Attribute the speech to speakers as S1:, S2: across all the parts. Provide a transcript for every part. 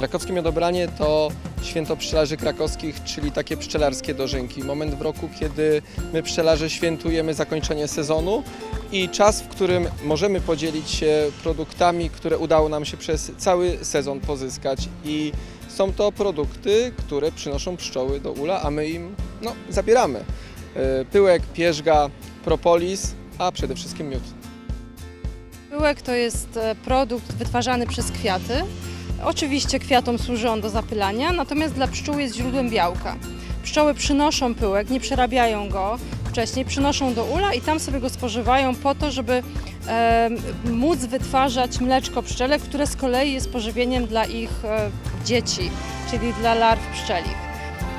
S1: Krakowskie Miodobranie to święto pszczelarzy krakowskich, czyli takie pszczelarskie dożynki. Moment w roku, kiedy my pszczelarze świętujemy zakończenie sezonu i czas, w którym możemy podzielić się produktami, które udało nam się przez cały sezon pozyskać. I są to produkty, które przynoszą pszczoły do ula, a my im no, zabieramy. E, Pyłek, pierzga, propolis, a przede wszystkim miód.
S2: Pyłek to jest e, produkt wytwarzany przez kwiaty. Oczywiście kwiatom służy on do zapylania, natomiast dla pszczół jest źródłem białka. Pszczoły przynoszą pyłek, nie przerabiają go wcześniej, przynoszą do ula i tam sobie go spożywają po to, żeby e, móc wytwarzać mleczko pszczele, które z kolei jest pożywieniem dla ich e, dzieci, czyli dla larw pszczelich.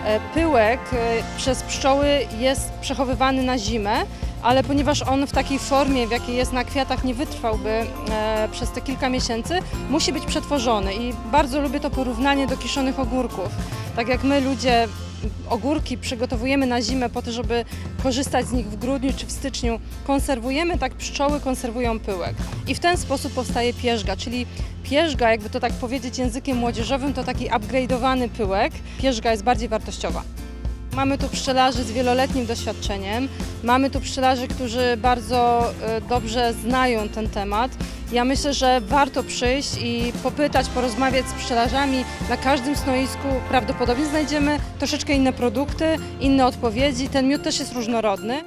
S2: E, Pyłek e, przez pszczoły jest przechowywany na zimę, ale ponieważ on w takiej formie, w jakiej jest na kwiatach, nie wytrwałby e, przez te kilka miesięcy, musi być przetworzony. I bardzo lubię to porównanie do kiszonych ogórków. Tak jak my ludzie ogórki przygotowujemy na zimę po to, żeby korzystać z nich w grudniu czy w styczniu, konserwujemy, tak pszczoły konserwują pyłek. I w ten sposób powstaje pierzga, czyli pierzga, jakby to tak powiedzieć językiem młodzieżowym, to taki upgrade'owany pyłek. Pierzga jest bardziej wartościowa. Mamy tu pszczelarzy z wieloletnim doświadczeniem, mamy tu pszczelarzy, którzy bardzo e, dobrze znają ten temat. Ja myślę, że warto przyjść i popytać, porozmawiać z pszczelarzami. Na każdym snoisku prawdopodobnie znajdziemy troszeczkę inne produkty, inne odpowiedzi. Ten miód też jest różnorodny.